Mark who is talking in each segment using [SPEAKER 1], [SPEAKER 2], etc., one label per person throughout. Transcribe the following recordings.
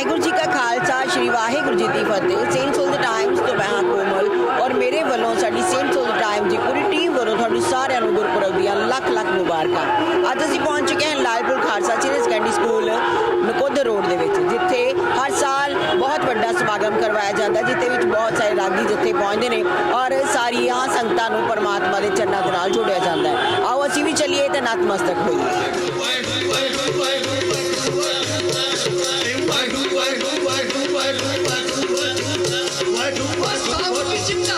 [SPEAKER 1] ਵਾਹਿਗੁਰੂ ਜੀ ਕਾ ਖਾਲਸਾ, ਸ੍ਰੀ ਵਾਹਿਗੁਰੂ ਜੀ ਦੀ ਫਤਿਹ। ਸੇਂਟ ਸੋਲ ਟਾਈਮਸ ਤੋਂ ਮੈਂ ਹਾਂ ਕੋਮਲ ਔਰ ਮੇਰੇ ਵੱਲੋਂ ਸਾਡੀ ਸੇਂਟ ਸੋਲ ਟਾਈਮ ਦੀ ਪੂਰੀ ਟੀਮ ਵੱਲੋਂ ਤੁਹਾਨੂੰ ਸਾਰਿਆਂ ਨੂੰ ਗੁਰਪੁਰਬ ਦੀਆਂ ਲੱਖ ਲੱਖ ਮੁਬਾਰਕਾਂ। ਅੱਜ ਅਸੀਂ ਪਹੁੰਚ ਚੁੱਕੇ ਹਾਂ Lalpur Khalsa senior secondary school Nakodar road ਦੇ ਵਿੱਚ, ਜਿੱਥੇ ਹਰ ਸਾਲ ਬਹੁਤ ਵੱਡਾ ਸਮਾਗਮ ਕਰਵਾਇਆ ਜਾਂਦਾ, ਜਿੱਥੇ ਵਿੱਚ ਬਹੁਤ ਸਾਰੇ ਰਾਗੀ ਜਿੱਥੇ ਪਹੁੰਚਦੇ ਨੇ ਔਰ ਸਾਰੀਆਂ ਸੰਗਤਾਂ ਨੂੰ ਪਰਮਾਤਮਾ ਦੇ ਚਰਨਾਂ ਦੇ ਨਾਲ ਜੋੜਿਆ ਜਾਂਦਾ ਹੈ। ਆਓ ਅਸੀਂ ਵੀ ਚੱਲੀਏ ਤੇ ਨਤਮਸਤਕ ਹੋਈਏ।
[SPEAKER 2] why do I stop?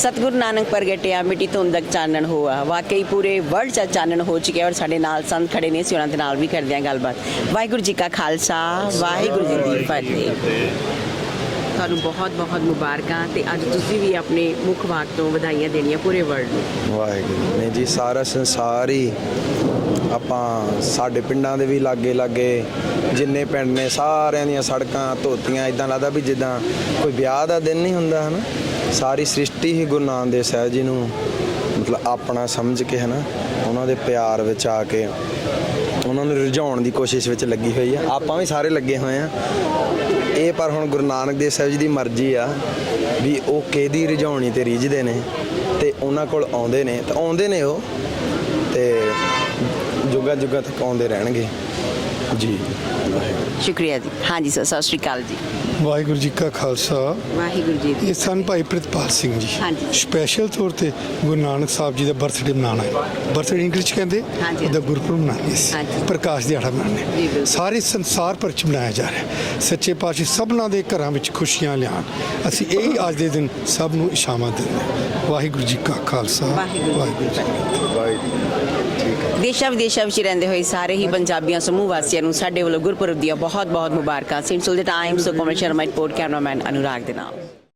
[SPEAKER 1] ਸਤਿਗੁਰੂ ਨਾਨਕ ਪ੍ਰਗਟਿਆ, ਮਿੱਟੀ ਤੋਂ ਤੱਕ ਚਾਨਣ ਹੋਆ। ਵਾਕਈ ਪੂਰੇ ਵਰਲਡ 'ਚ ਚਾਨਣ ਹੋ ਚੁੱਕਿਆ ਔਰ ਸਾਡੇ ਨਾਲ ਸੰਤ ਖੜੇ ਨੇ, ਅਸੀਂ ਉਹਨਾਂ ਦੇ ਨਾਲ ਵੀ ਕਰਦੇ ਹਾਂ ਗੱਲਬਾਤ। ਵਾਹਿਗੁਰੂ ਜੀ ਕਾ ਖਾਲਸਾ, ਵਾਹਿਗੁਰੂ ਜੀ ਦੀ ਫਤਿਹ। ਤੁਹਾਨੂੰ ਬਹੁਤ ਬਹੁਤ ਮੁਬਾਰਕਾਂ ਤੇ ਅੱਜ ਤੁਸੀਂ ਵੀ ਆਪਣੇ ਮੁੱਖ ਵਾਕ ਤੋਂ ਵਧਾਈਆਂ ਦੇਣੀਆਂ ਪੂਰੇ ਵਰਲਡ ਨੂੰ।
[SPEAKER 3] ਵਾਹਿਗੁਰੂ ਨੇ ਜੀ, ਸਾਰਾ ਸੰਸਾਰ ਹੀ ਆਪਾਂ ਸਾਡੇ ਪਿੰਡਾਂ ਦੇ ਵੀ ਲਾਗੇ ਲਾਗੇ, ਜਿੰਨੇ ਪਿੰਡ ਨੇ ਸਾਰਿਆਂ ਦੀਆਂ ਸੜਕਾਂ ਧੋਤੀਆਂ ਇਦਾਂ ਲੱਗਦਾ ਵੀ ਜਿੱਦਾਂ ਕੋਈ ਵਿਆਹ ਦਾ ਦਿਨ ਨਹੀਂ ਹੁੰਦਾ, ਹਨਾ? ਸਾਰੀ ਸ੍ਰਿਸ਼ਟੀ ਹੀ ਗੁਰੂ ਨਾਨਕ ਦੇਵ ਸਾਹਿਬ ਜੀ ਨੂੰ ਮਤਲਬ ਆਪਣਾ ਸਮਝ ਕੇ ਹਨਾ, ਉਹਨਾਂ ਦੇ ਪਿਆਰ ਵਿੱਚ ਆ ਕੇ ਉਹਨਾਂ ਨੂੰ ਰਿਝਾਉਣ ਦੀ ਕੋਸ਼ਿਸ਼ ਵਿੱਚ ਲੱਗੀ ਹੋਈ ਆ। ਆਪਾਂ ਵੀ ਸਾਰੇ ਲੱਗੇ ਹੋਏ ਆ। ਇਹ ਪਰ ਹੁਣ ਗੁਰੂ ਨਾਨਕ ਦੇਵ ਸਾਹਿਬ ਜੀ ਦੀ ਮਰਜ਼ੀ ਆ ਵੀ ਉਹ ਕਿਹਦੀ ਰਿਝਾਉਣੀ ਤੇ ਰੀਝਦੇ ਨੇ ਤੇ ਉਹਨਾਂ ਕੋਲ ਆਉਂਦੇ ਨੇ ਤਾਂ ਆਉਂਦੇ ਨੇ ਉਹ ਤੇ ਜੁਗਾ ਜੁਗਾ ਤੱਕ ਆਉਂਦੇ ਰਹਿਣਗੇ। ਜੀ
[SPEAKER 1] ਸ਼ੁਕਰੀਆ ਜੀ ਹਾਂਜੀ ਸਰ ਸਤਿ ਸ਼੍ਰੀ ਅਕਾਲ ਜੀ
[SPEAKER 4] ਵਾਹਿਗੁਰੂ ਜੀ ਕਾ ਖਾਲਸਾ
[SPEAKER 1] ਵਾਹਿਗੁਰੂ ਜੀ
[SPEAKER 4] ਇਹ ਸਨ ਭਾਈ ਪ੍ਰਿਤਪਾਲ ਸਿੰਘ ਜੀ
[SPEAKER 1] ਹਾਂਜੀ।
[SPEAKER 4] ਸਪੈਸ਼ਲ ਤੌਰ ਤੇ ਗੁਰੂ ਨਾਨਕ ਸਾਹਿਬ ਜੀ ਦਾ ਬਰਥਡੇ ਮਨਾਉਣਾ ਹੈ ਬਰਥਡੇ ਇੰਗਲਿਸ਼ 'ਚ ਕਹਿੰਦੇ
[SPEAKER 1] ਹਾਂਜੀ।
[SPEAKER 4] ਉਹਦਾ ਗੁਰਪੁਰਬ ਮਨਾਉਣਾ ਸੀ
[SPEAKER 1] ਹਾਂਜੀ।
[SPEAKER 4] ਪ੍ਰਕਾਸ਼ ਦਿਹਾੜਾ
[SPEAKER 1] ਜੀ,
[SPEAKER 4] ਮਨਾਉਣਾ
[SPEAKER 1] ਬਿਲਕੁਲ।
[SPEAKER 4] ਸਾਰੇ ਸੰਸਾਰ ਭਰ 'ਚ ਮਨਾਇਆ ਜਾ ਰਿਹਾ ਹੈ। ਸੱਚੇ ਪਾਤਸ਼ਾਹ ਸਭਨਾਂ ਦੇ ਘਰਾਂ ਵਿੱਚ ਖੁਸ਼ੀਆਂ ਲਿਆਉਣ ਅਸੀਂ ਇਹੀ ਅੱਜ ਦੇ ਦਿਨ ਸਭ ਨੂੰ ਇਸ਼ਾਮਤ ਦਿੰਦੇ ਹਾਂ। ਵਾਹਿਗੁਰੂ ਜੀ ਕਾ ਖਾਲਸਾ
[SPEAKER 1] ਵਾਹਿਗੁਰੂ ਜੀ ਕੀ
[SPEAKER 4] ਫਤਿਹ
[SPEAKER 1] ਦੇਸ਼ਾਂ ਵਿਦੇਸ਼ਾਂ ਵਿੱਚ ਰਹਿੰਦੇ ਹੋਏ ਸਾਰੇ ਹੀ ਪੰਜਾਬੀਆਂ ਸਮੂਹ ਵਾਸੀਆਂ ਨੂੰ ਸਾਡੇ ਵੱਲੋਂ ਗੁਰਪੁਰਬ ਦੀਆਂ ਬਹੁਤ ਬਹੁਤ ਮੁਬਾਰਕਾਂ। ਸਿੰਸਲ ਦੇ ਟਾਈਮਸ ਤੋਂ ਕੋਮਲ ਸ਼ਰਮਾ ਰਿਪੋਰਟ, ਕੈਮਰਾਮੈਨ ਅਨੁਰਾਗ ਦੇ ਨਾਲ।